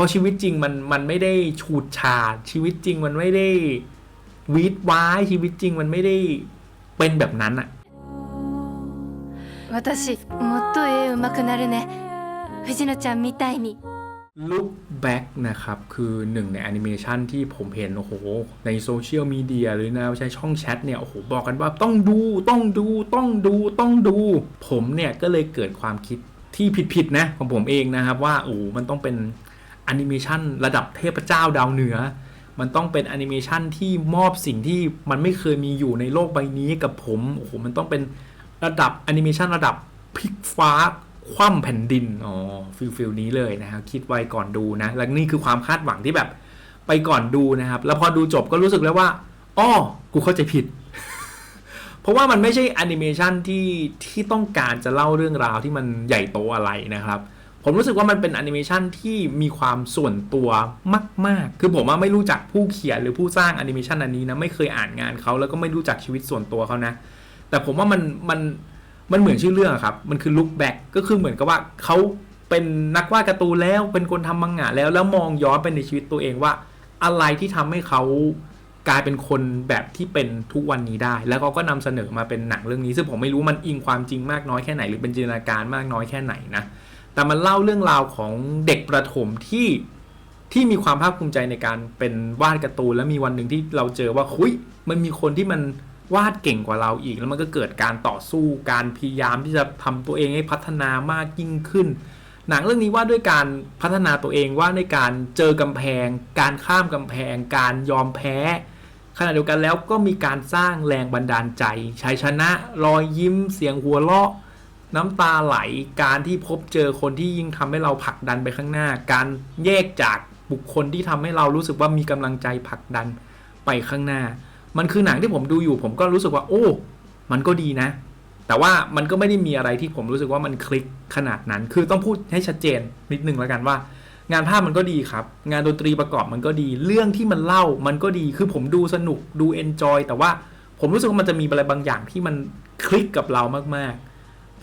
ราะชีวิตจริงมันมันไม่ได้ฉูดฉาด ชีวิตจริงมันไม่ได้วีดว้ายชีวิตจริงมันไม่ได้เป็นแบบนั้นอะ 私もっと絵うまくなるね藤野ちゃんみたいに Look Back นะครับ คือหนึ่งในแอนิเมชันที่ผมเห็น โอ้โห ในโซเชียลมีเดียหรือนะใช้ช่องแชทเนี่ย โอ้โห บอกกันว่าต้องดูต้องดูต้องดูต้องดู ผมเนี่ยก็เลยเกิดความคิดที่ผิดๆนะ ของผมเองนะครับ ว่า โอ้โหมันต้องเป็นแ อนิเมชันระดับเทพเจ้าดาวเหนือ มันต้องเป็นแอนิเมชันที่มอบสิ่งที่มันไม่เคยมีอยู่ในโลกใบนี้กับผมโอ้โหมันต้องเป็นระดับแอนิเมชันระดับพลิกฟ้าคว่ำแผ่นดินอ๋อฟิลฟิลนี้เลยนะครับคิดไว้ก่อนดูนะและนี่คือความคาดหวังที่แบบไปก่อนดูนะครับ แล้วพอดูจบก็รู้สึกแล้วว่าอ้อกูเข้าใจผิด เพราะว่ามันไม่ใช่แอนิเมชันที่ที่ต้องการจะเล่าเรื่องราวที่มันใหญ่โตอะไรนะครับ ผมรู้สึกว่ามันเป็นแอนิเมชันที่มีความส่วนตัวมาก ๆ คือผมว่าไม่รู้จักผู้เขียนหรือผู้สร้างแอนิเมชันอันนี้นะ ไม่เคยอ่านงานเขาแล้วก็ไม่รู้จักชีวิตส่วนตัวเขานะ แต่ผมว่ามันมันมันเหมือนชื่อเรื่องครับ มันคือ look back ก็คือเหมือนกับว่าเขาเป็นนักวาดการ์ตูนแล้ว เป็นคนทำมังงะแล้ว แล้วมองย้อนไปในชีวิตตัวเองว่า อะไรที่ทำให้เขากลายเป็นคนแบบที่เป็นทุกวันนี้ได้ แล้วเขาก็นำเสนอมาเป็นหนังเรื่องนี้ ซึ่งผมไม่รู้มันอิงความจริงมากน้อยแค่ไหน หรือเป็นจินตนาการมากน้อยแค่ไหนนะ แต่มันเล่าเรื่องราวของเด็กประถมที่ที่มีความภาคภูมิใจในการเป็นวาดการ์ตูนแล้วมีวันหนึ่งที่เราเจอว่าคุยมันมีคนที่มันวาดเก่งกว่าเราอีก แล้วมันก็เกิดการต่อสู้การพยายามที่จะทำตัวเองให้พัฒนามากยิ่งขึ้น หนังเรื่องนี้ว่าด้วยการพัฒนาตัวเองว่าในการเจอกำแพง การข้ามกำแพง การยอมแพ้ขณะเดียวกันแล้วก็มีการสร้างแรงบันดาลใจชัยชนะ รอยยิ้มเสียงหัวเราะ น้ำตาไหลการที่พบเจอคนที่ยิ่งทำให้เราผลักดันไปข้างหน้า การแยกจากบุคคลที่ทำให้เรารู้สึกว่ามีกำลังใจผลักดันไปข้างหน้า มันคือหนังที่ผมดูอยู่ ผมก็รู้สึกว่า โอ้ มันก็ดีนะ แต่ว่ามันก็ไม่ได้มีอะไรที่ผมรู้สึกว่ามันคลิกขนาดนั้น คือต้องพูดให้ชัดเจนนิดนึงแล้วกันว่า งานภาพมันก็ดีครับ งานดนตรีประกอบมันก็ดี เรื่องที่มันเล่ามันก็ดี คือผมดูสนุกดูเอนจอยแต่ว่าผมรู้สึกว่ามันจะมีอะไรบางอย่างที่มันคลิกกับเรามากๆ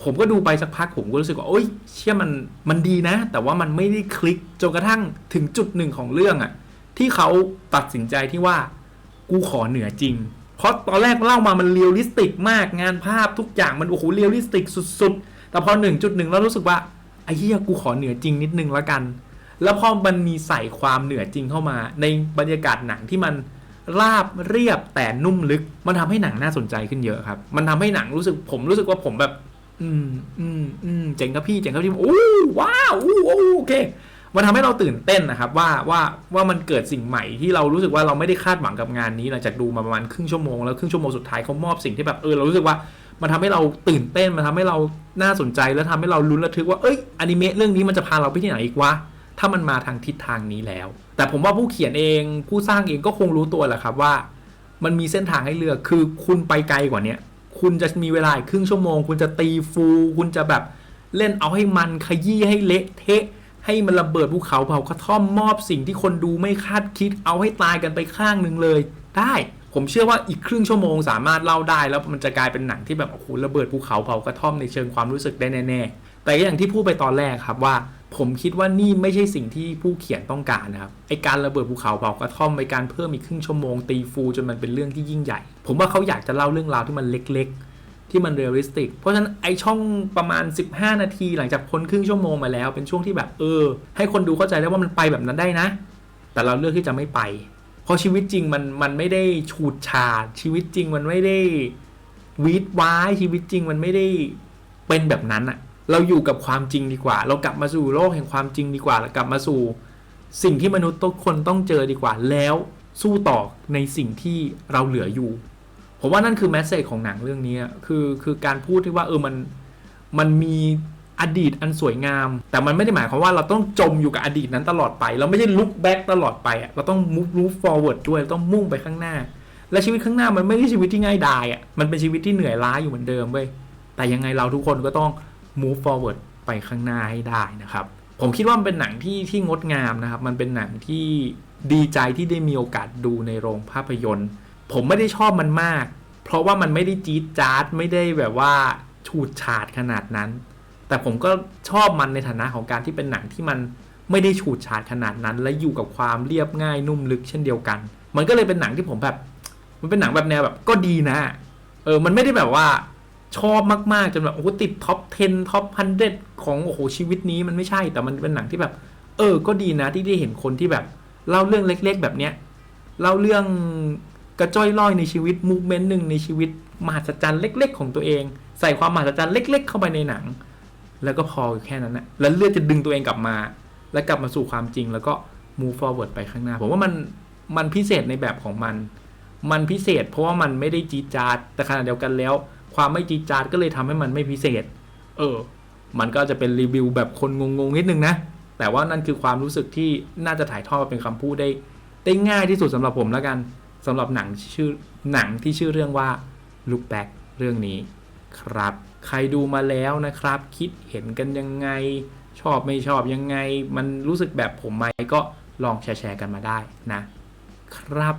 ผมก็ดูไปสักพักผมก็รู้สึกว่าโอ๊ยเชื่อมันมันดีนะ แต่ว่ามันไม่ได้คลิกจนกระทั่งถึงจุดหนึ่งของเรื่องอะที่เขาตัดสินใจที่ว่ากูขอเหนือจริง เพราะตอนแรกเล่ามามันเรียลลิสติกมากงานภาพทุกอย่างมันโอ้โหเรียลลิสติกสุดๆ แต่พอหนึ่งจุดหนึ่งแล้วรู้สึกว่าไอ้เหี้ยกูขอเหนือจริงนิดนึงล้วกัน แล้วพอมันมีใส่ความเหนือจริงเข้ามา ในบรรยากาศหนังที่มันราบเรียบแต่นุ่มลึก มันทำให้หนังน่าสนใจขึ้นเยอะครับ มันทำให้หนังรู้สึกผมรู้สึกว่าผมแบบ อืมอืมอืมเจ๋งครับพี่เจ๋งครับพี่โอ้ว้าวโอ้โอเค มันทำให้เราตื่นเต้นนะครับ ว่าว่าว่ามันเกิดสิ่งใหม่ที่เรารู้สึกว่าเราไม่ได้คาดหวังกับงานนี้หลังจากดูมาประมาณครึ่งชั่วโมงแล้วครึ่งชั่วโมงสุดท้ายเขามอบสิ่งที่แบบเออเรารู้สึกว่ามันทำให้เราตื่นเต้นมันทำให้เราน่าสนใจแล้วทำให้เราลุ้นระทึกว่าเอ้ยอนิเมะเรื่องนี้มันจะพาเราไปที่ไหนอีกวะถ้ามันมาทางทิศทางนี้แล้ว แต่ผมว่าผู้เขียนเองผู้สร้างเองก็คงรู้ตัวแหละครับว่า มันมีเส้นทางให้เลือกคือคุณไปไกลกว่าเนี้ย คุณจะมีเวลาอีกครึ่งชั่วโมง คุณจะตีฟู คุณจะแบบเล่นเอาให้มันขยี้ให้เละเทะ ให้มันระเบิดภูเขาเผากระท่อมมอบสิ่งที่คนดูไม่คาดคิด เอาให้ตายกันไปข้างหนึ่งเลย ได้ ผมเชื่อว่าอีกครึ่งชั่วโมงสามารถเล่าได้ แล้วมันจะกลายเป็นหนังที่แบบโอ้โหระเบิดภูเขาเผากระท่อมในเชิงความรู้สึกได้แน่ๆแต่อย่างที่พูดไปตอนแรกครับว่า ผมคิดว่านี่ไม่ใช่สิ่งที่ผู้เขียนต้องการนะครับไอการระเบิดภูเขาเผากระท่อมไอการเพิ่มอีกครึ่งชั่วโมงตีฟูจนมันเป็นเรื่องที่ยิ่งใหญ่ ผมว่าเขาอยากจะเล่าเรื่องราวที่มันเล็ก ๆ ที่มันเรียลลิสติก เพราะฉะนั้นไอช่องประมาณ 15 นาที หลังจากพ้นครึ่งชั่วโมงมาแล้ว เป็นช่วงที่แบบเออ ให้คนดูเข้าใจได้ว่ามันไปแบบนั้นได้นะ แต่เราเลือกที่จะไม่ไป เพราะชีวิตจริงมันมันไม่ได้ฉูดฉาดชีวิตจริงมันไม่ได้วีดว้ายชีวิตจริงมันไม่ได้เป็นแบบนั้นอะ เราอยู่กับความจริงดีกว่า เรากลับมาสู่โลกแห่งความจริงดีกว่าเรากลับมาสู่ สิ่งที่มนุษย์ทุกคนต้องเจอดีกว่า แล้วสู้ต่อในสิ่งที่เราเหลืออยู่ผมว่านั่นคือแมสเซจของหนังเรื่องนี้คือคือการพูดที่ว่าเออมันมันมีอดีตอันสวยงาม แต่มันไม่ได้หมายความว่าเราต้องจมอยู่กับอดีตนั้นตลอดไป เราไม่ใช่ลุกแบ็กตลอดไปเราต้อง move move forward ด้วยต้องมุ่งไปข้างหน้า และชีวิตข้างหน้ามันไม่ใช่ชีวิตที่ง่ายดายอะมันเป็นชีวิตที่เหนื่อยล้าอยู่เหมือนเดิมเว้ยแต่ยังไงเราทุกคนก็ต้อง move forward ไปข้างหน้าให้ได้นะครับ ผมคิดว่ามันเป็นหนังที่ที่งดงามนะครับ มันเป็นหนังที่ดีใจที่ได้มีโอกาสดูในโรงภาพยนตร์ ผมไม่ได้ชอบมันมาก เพราะว่ามันไม่ได้จี๊ดจ๊าดไม่ได้แบบว่าฉูดฉาดขนาดนั้น แต่ผมก็ชอบมันในฐานะของการที่เป็นหนังที่มันไม่ได้ฉูดฉาดขนาดนั้น และอยู่กับความเรียบง่ายนุ่มลึกเช่นเดียวกัน มันก็เลยเป็นหนังที่ผมแบบ มันเป็นหนังแบบแนวแบบก็ดีนะ เออ มันไม่ได้แบบว่า ชอบมากๆจนแบบโอ้โหติดท็อป 10 ท็อป 100 ของโอ้โหชีวิตนี้มันไม่ใช่แต่มันเป็นหนังที่แบบ เออ ก็ดีนะที่ได้เห็นคนที่แบบ เล่าเรื่องเล็ก ๆ แบบเนี้ยเล่าเรื่องกระจ้อยล่อยในชีวิตมูฟเมนต์หนึ่งในชีวิตมหัศจรรย์เล็ก ๆ ของตัวเอง ใส่ความมหัศจรรย์เล็ก ๆ เข้าไปในหนัง แล้วก็พอแค่นั้นนะแล้วเลือกจะดึงตัวเองกลับมา และกลับมาสู่ความจริง แล้วก็ move forward ไปข้างหน้าผมว่ามันมันพิเศษในแบบของมัน มันพิเศษ เพราะว่ามันไม่ได้จีดจาดแต่ขณะเดียวกันแล้ว ความไม่จีดจาดก็เลยทำให้มันไม่พิเศษ เออ มันก็จะเป็นรีวิวแบบคนงงๆนิดนึงนะ แต่ว่านั่นคือความรู้สึกที่น่าจะถ่ายทอดมาเป็นคำพูดได้ ได้ง่ายที่สุดสำหรับผมแล้วกันสำหรับหนังที่ชื่อหนังที่ชื่อเรื่องว่า Look Back เรื่องนี้ ครับ ใครดูมาแล้วนะครับ คิดเห็นกันยังไง ชอบไม่ชอบยังไง มันรู้สึกแบบผมไหมก็ลองแชร์ๆกันมาได้นะครับ